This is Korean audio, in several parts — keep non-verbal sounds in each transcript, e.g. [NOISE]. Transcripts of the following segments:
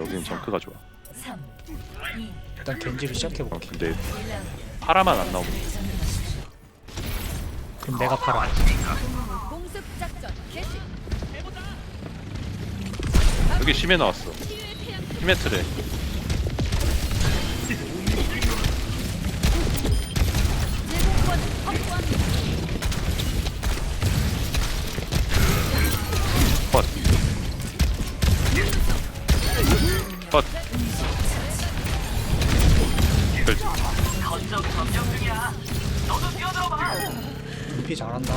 여기는 정크가 좋아. 3, 2, 일단 겐지를 시작해볼게 어, 근데 1라운드. 파라만 안 나오면 그럼 내가 팔아. 여기 심해 나왔어. 심해 트레. 컷. 컷. 그렇지. 눈피 잘한다.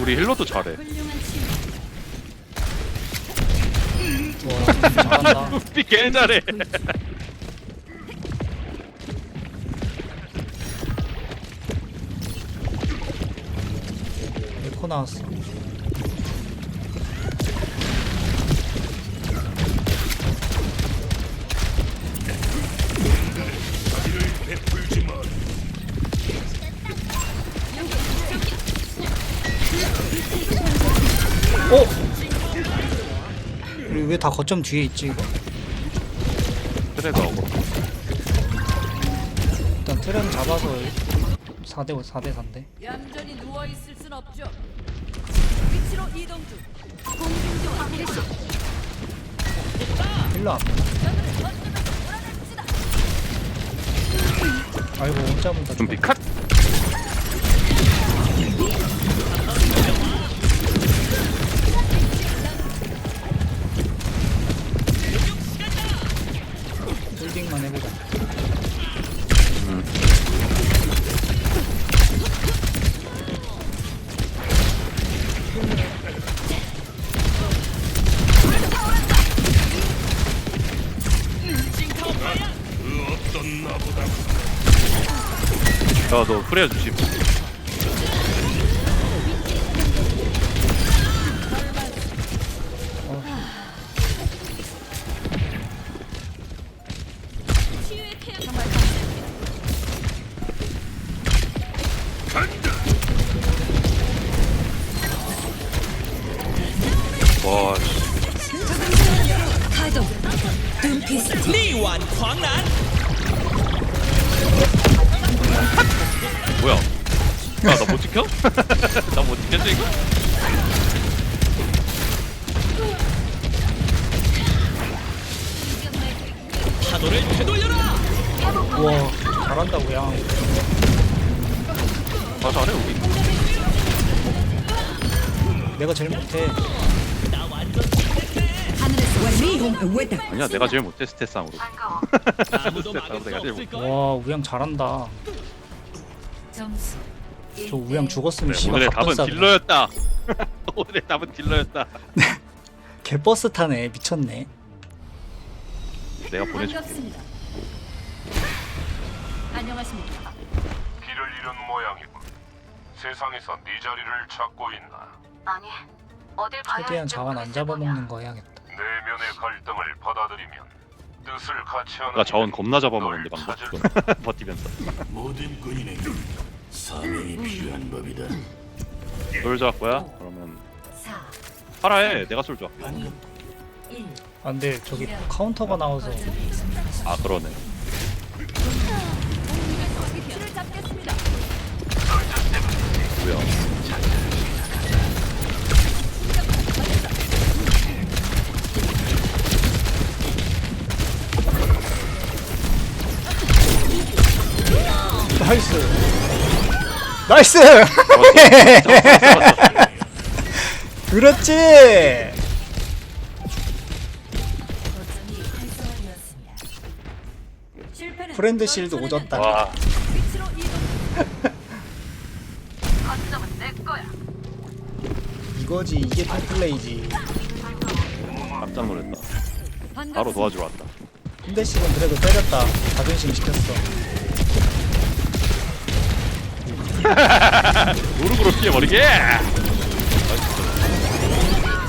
우리 힐러도 잘해. 좋아 잘한다 [LAUGHS] 개 잘해. 에코 나왔어 어? 우리 왜다 거점 뒤에 있지 이거? 트레가 오고. 일단 트렌 잡아서 4대 5 4대 4인데 얌전히 누워 있을 순 없죠. 위치로 이동 중. 공중조화 개시. 힐러 안 아이고 못 잡은다 좀비 컷. 있더라도 프레어 주심. 와 씨. 네 완 광란. 뭐야? 야, 나못 지켜? [LAUGHS] 나 못 지켰어 이거? 파도를 되돌려라. 우와 잘한다 우양 아, 잘해 우리. 내가 제일 못해 하늘에서 아니야, 내가 제일 못해 스탯상으로. 아무도 스탯상으로 막을 수 내가 제일 없을 못해. 걸. 와 우양 잘한다 점수. 저 우양 죽었으면 네, 오늘의 답은 갑분싸 딜러였다. [LAUGHS] 오늘의 답은 딜러였다. 개버스 타네 미쳤네 내가 보내줄게. 반갑습니다. 안녕하십니까. 길을 잃은 모양이군. 세상에서 네 자리를 찾고 있나? 아니 어딜 가야 최대한 자원 안 잡아먹는 거냐. 거 해야겠다 내면의 갈등을 받아들이면 뜻을 같이 하는 나 자원 겁나 잡아먹었는데 널 방금 [LAUGHS] 버티면서. 모든 군인에게 사명이 필요한 법이다. 솔저 할 거야? 그러면 4, 파라해. 내가 할게. 방금 1. 아 저기 카운터가 나와서 아 그러네. 나이스 나이스 그렇지 프렌드 실드 오졌다. 와. 이거지 이게 템플레이지 깜짝 놀랐다. 바로 도와주러 왔다. hun대식은 그래도 때렸다 자존심 시켰어 [LAUGHS] 무릎으로 피해버리게!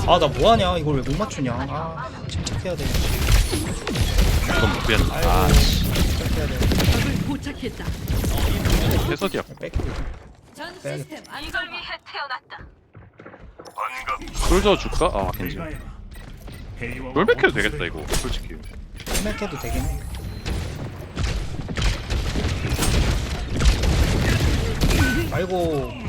아 나 뭐하냐 이걸 왜 못 맞추냐 아 침착해야 돼 이건 못. 아이고 아, 침착해야 돼 도착했다. 해서디야. 뺏기고 전. 시스템 이걸. 위해 태어났다. 솔저 줄까? 아, 괜찮. 롤백해도 되겠다 이거 솔직히 스맥해도 되긴 해 아이고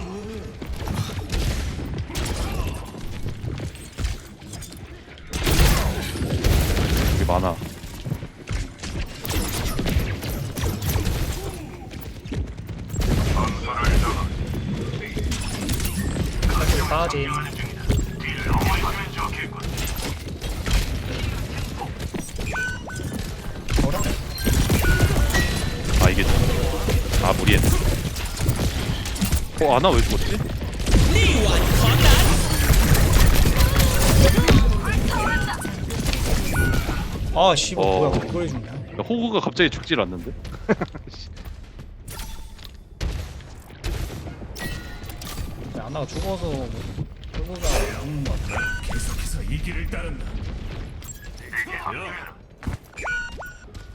어 아나 왜 죽었지? 아 씨발 어. 뭐야 그걸 해주냐 야, 호구가 갑자기 죽질 않는데? 근데 아나가 죽어서 뭐, 호구가 없는 것 같아 계속해서 이 길을 따른다.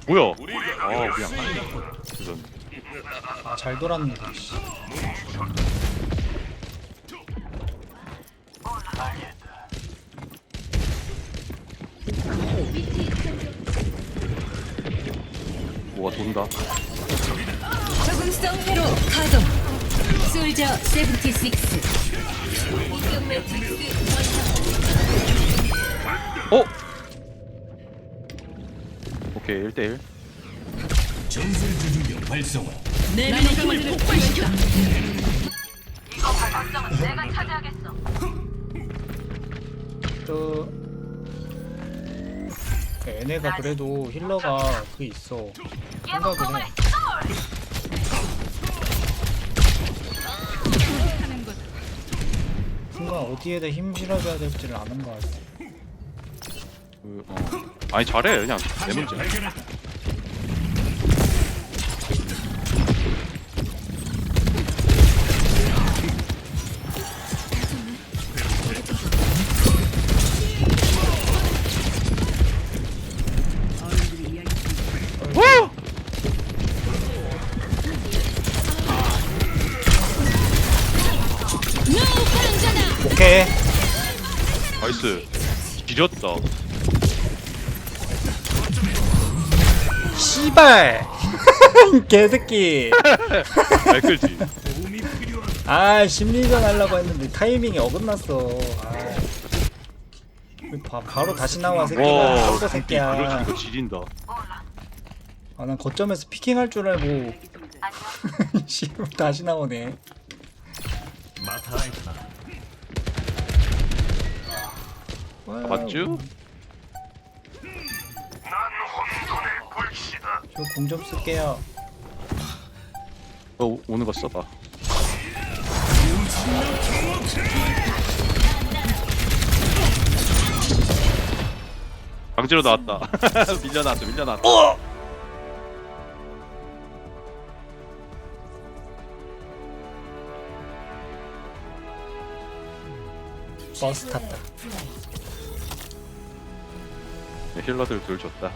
뭐야? 아 그냥 죄송. 아잘 돌았는데 씨. 뭐가 돈다 적응성 회로 가동. 솔저 76. 공격 매트릭스 어? 오케이 1대1 발성화. 내면의 힘을 폭발시켜. 이거 거점은 내가 차지하겠어. 또 얘네가 그래도 힐러가 그 있어 생각을 해 순간 어디에다 힘 실어줘야 될지를 아는 것 같아 그, 어. 아니 잘해 그냥 내 문제 발견했다. 오케이. 나이스. 지렸다. 씨발. [LAUGHS] 개새끼. [LAUGHS] 잘 끌지. 아 심리전 하려고 했는데 타이밍이 어긋났어. 아. 바, 바로 다시 나와 새끼가. 와 새끼야. 이거 지린다. 아 난 거점에서 피킹할 줄 알고. [LAUGHS] 다시 나오네. 마타이타. 와우. 맞죠? 난 혼돈의 불씨다. 저공 좀 쓸게요. 너 오- 오는 거 써봐. 강제로 나왔다. [LAUGHS] 밀려나왔어 밀려나왔다 버스 탔다. 네, 힐러들 둘 줬다